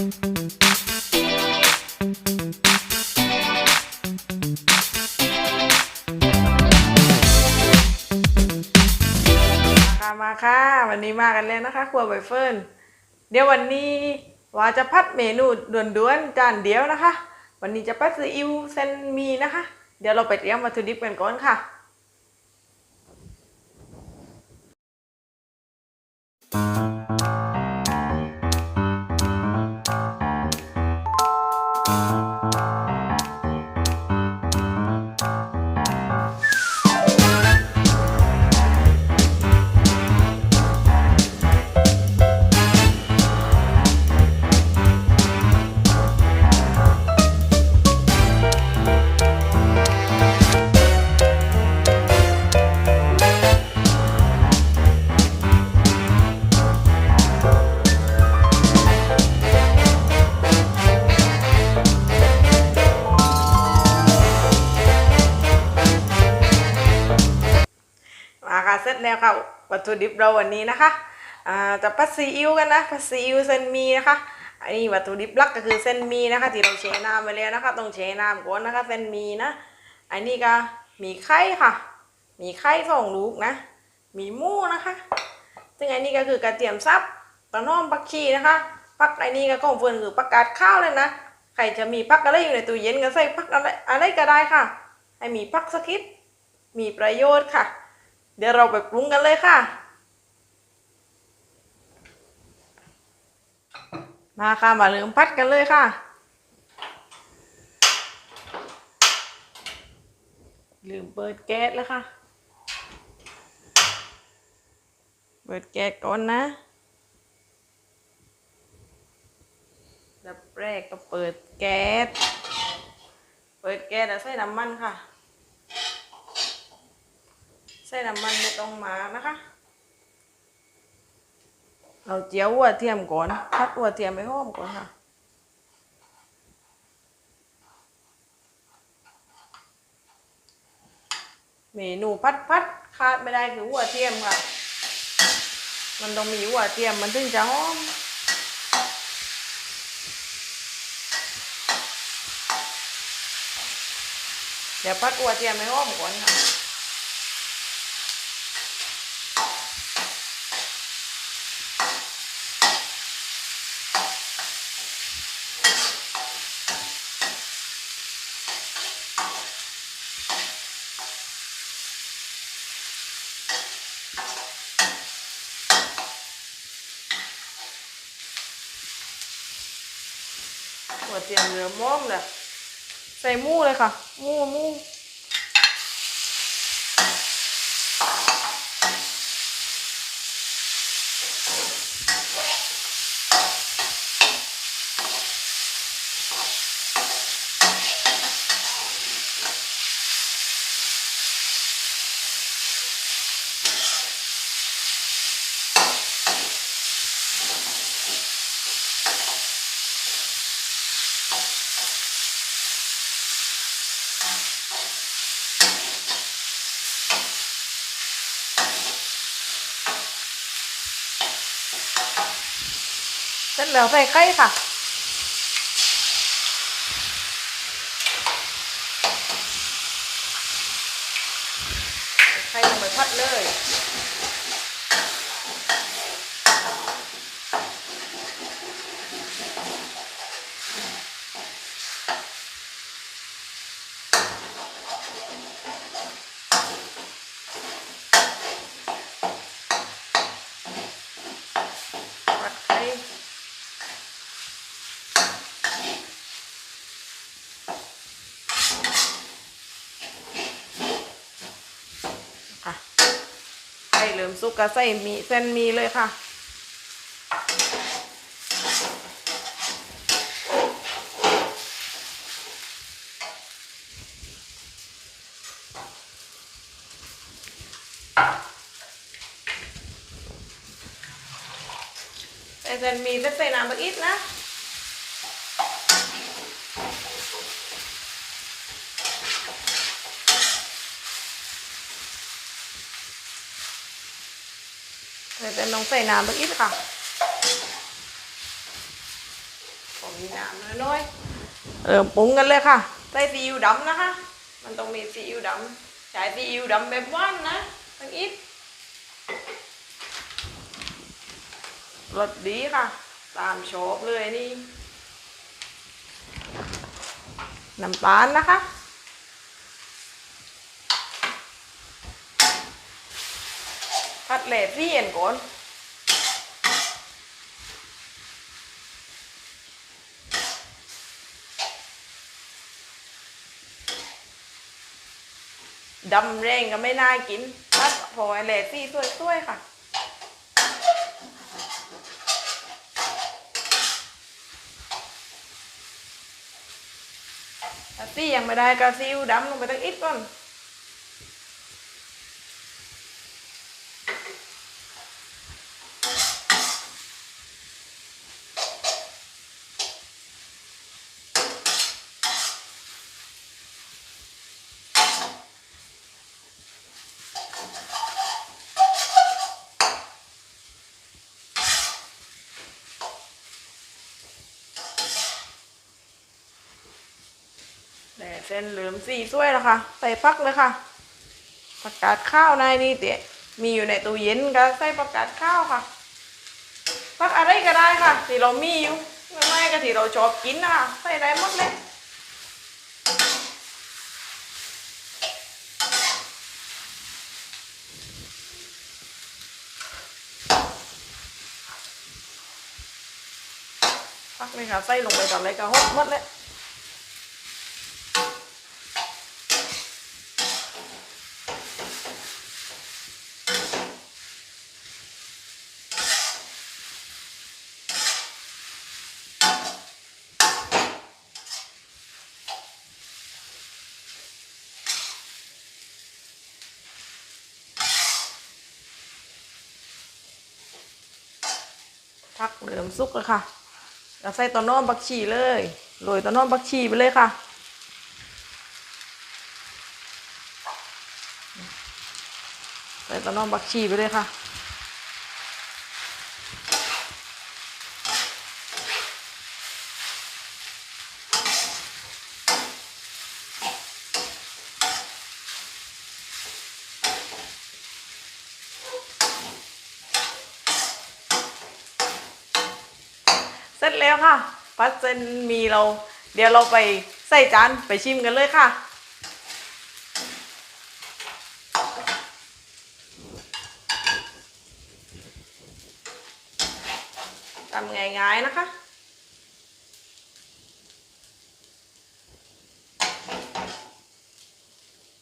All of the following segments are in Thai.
ค่ะมาค่ะ วันนี้มากันแล้วนะคะครัวใบเฟิร์นเดี๋ยววันนี้ว่าจะพัดเมนูด่วนๆจานเดียวนะคะ วันนี้จะพัดซีอิ๊วเส้นมีนะคะ เดี๋ยวเราไปเตรียมวัตถุดิบกันก่อนค่ะ แล้วค่ะวัตถุดิบเราวันนี้นะคะอ่าจะพัดซีอิ๊วกันนะพัดซีอิ๊วเส้นมีนะคะอันนี้วัตถุดิบหลักก็คือเส้นมีนะคะ ที่เราแช่น้ำไปแล้วนะคะ ต้องแช่น้ำก่อนนะคะ เส้นมีนะอันนี้ก็มีไข่ค่ะ มีไข่สองลูกนะ มีหมูนะคะ ซึ่งอันนี้ก็คือกระเทียมซับตะน้อมผักชีนะคะผักอันนี้ก็ของเฟื่อนคือผักกาดข้าวเลยนะใครจะมีผักอะไรอยู่ในตู้เย็นก็ใส่ผักอะไรอะไรก็ได้ค่ะ ให้มีผักสักนิดมีประโยชน์ค่ะ เดี๋ยวเราไปปรุงกันเลยค่ะ มาค่ะมาเริ่มพัดกันเลยค่ะลืมเปิดแก๊สแล้วค่ะ เปิดแก๊สก่อนนะดับแรกก็เปิดแก๊ส เปิดแก๊สแล้วใส่น้ำมันค่ะ ใส่น้ำมันไม่ต้องมานะคะเราเจียวหัวเทียมก่อนพัดหัวเทียมไปหอมก่อนค่ะเมนูพัดพัดขาดไม่ได้คือหัวเทียมค่ะ มันต้องมีหัวเทียมมันถึงจะหอม เดี๋ยวพัดหัวเทียมไปหอมก่อนค่ะ หัวเตียมเหลือม้อมเลยใส่มูเลยค่ะ มูหมู เสร็จแล้วใส่ไข่ค่ะ ใส่ไข่ลงไปพัดเลย ผัดไข่อะไข่เริ่มสุ กก็ใส่หมีเส้นหมีเลยค่ะ ใส่เส้นหมีแล้วใส่น้ำบักอิดนะ เดี๋ยวจะลองใส่น้ำบักอิดค่ะพอมีน้ำน้อยๆเริ่มปรุงกันเลยค่ะ ใส่ซีอิ๊วดำนะคะ มันต้องมีซีอิ๊วดำใช้ซีอิ๊วดำแบบว่านนะสักอิดรสดีค่ะ ตามชอบเลยนี่น้ำตาลนะคะ ผัดเรียนก่อนดำแรงก็ไม่น่ากินผัดพอไอเหลดที่สวยๆค่ะถ้าตี้ยังไม่ได้ก็ซิวดำลงไปตั้งอีกก่อน เส้นเหลืองสีสวยแล้วค่ะ ใส่พักเลยค่ะ ผักกาดข้าวในนี่เดี๋ยวมีอยู่ในตู้เย็นก็ใส่ผักกาดข้าวค่ะพักอะไรก็ได้ค่ะที่เรามีอยู่ไม่ไม่ก็ที่เราชอบกินนะคะใส่ได้หมดเลยพักเลยค่ะใส่ลงไปตอนไรก็หดหมดเลย พักเหลือมซุกเลยค่ะเราใส่ตอนน้อมบักชีเลยโรยตอนน้อมบักชีไปเลยค่ะใส่ตอนน้อมบักชีไปเลยค่ะ ร็จแล้วค่ะ พัดเส้นมีเรา เดี๋ยวเราไปใส่จานไปชิมกันเลยค่ะ ทำง่ายๆนะคะ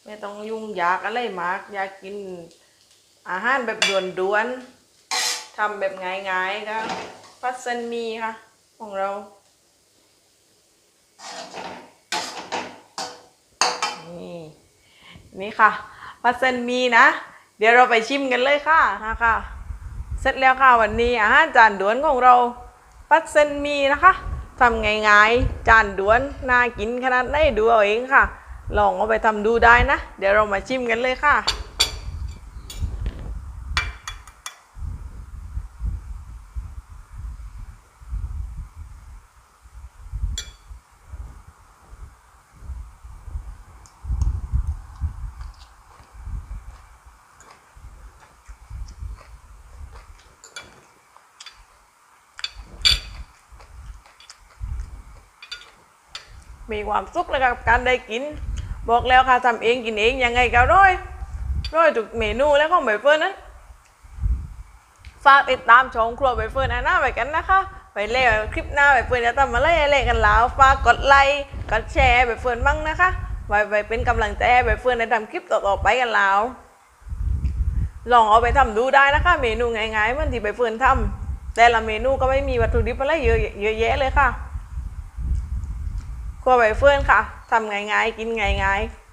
ไม่ต้องยุ่งยากอะไรมาก อยากกินอาหารแบบด่วนๆทำแบบง่ายๆก็พัดเส้นมีค่ะ ของเรานี่นี่ค่ะพัดเส้นมีนะ เดี๋ยวเราไปชิมกันเลยค่ะนะค่ะ เสร็จแล้วค่ะวันนี้อาหารจานด่วนของเราพัดเส้นมีนะคะทำง่ายๆจานด่วนน่ากินขนาดไหนดูเอาเองค่ะ ลองเอาไปทำดูได้นะ เดี๋ยวเรามาชิมกันเลยค่ะ มีความสุขเลยกับการได้กิน บอกแล้วค่ะทำเองกินเองยังไงก็ร้อยร้อยทุกเมนูแล้วของใบเฟิร์นนั้นฝากติดตามชมครัวใบเฟิร์นอาหน้าไปกันนะคะไปเล่นคลิปหน้าใบเฟิร์นจะทำอะไรเล่นกันแล้วฝากกดไลค์กดแชร์ใบเฟิร์นบ้างนะคะไว้ไปเป็นกำลังใจให้ใบเฟิร์นในทำคลิปต่อๆไปกันแล้วลองเอาไปทำดูได้นะคะ เมนูง่ายๆมันที่ใบเฟิร์นทำแต่ละเมนูก็ไม่มีวัตถุดิบอะไรเยอะเยอะแยะเลยค่ะ ครัวใบเฟื่อนค่ะทำง่ายๆกินง่ายๆ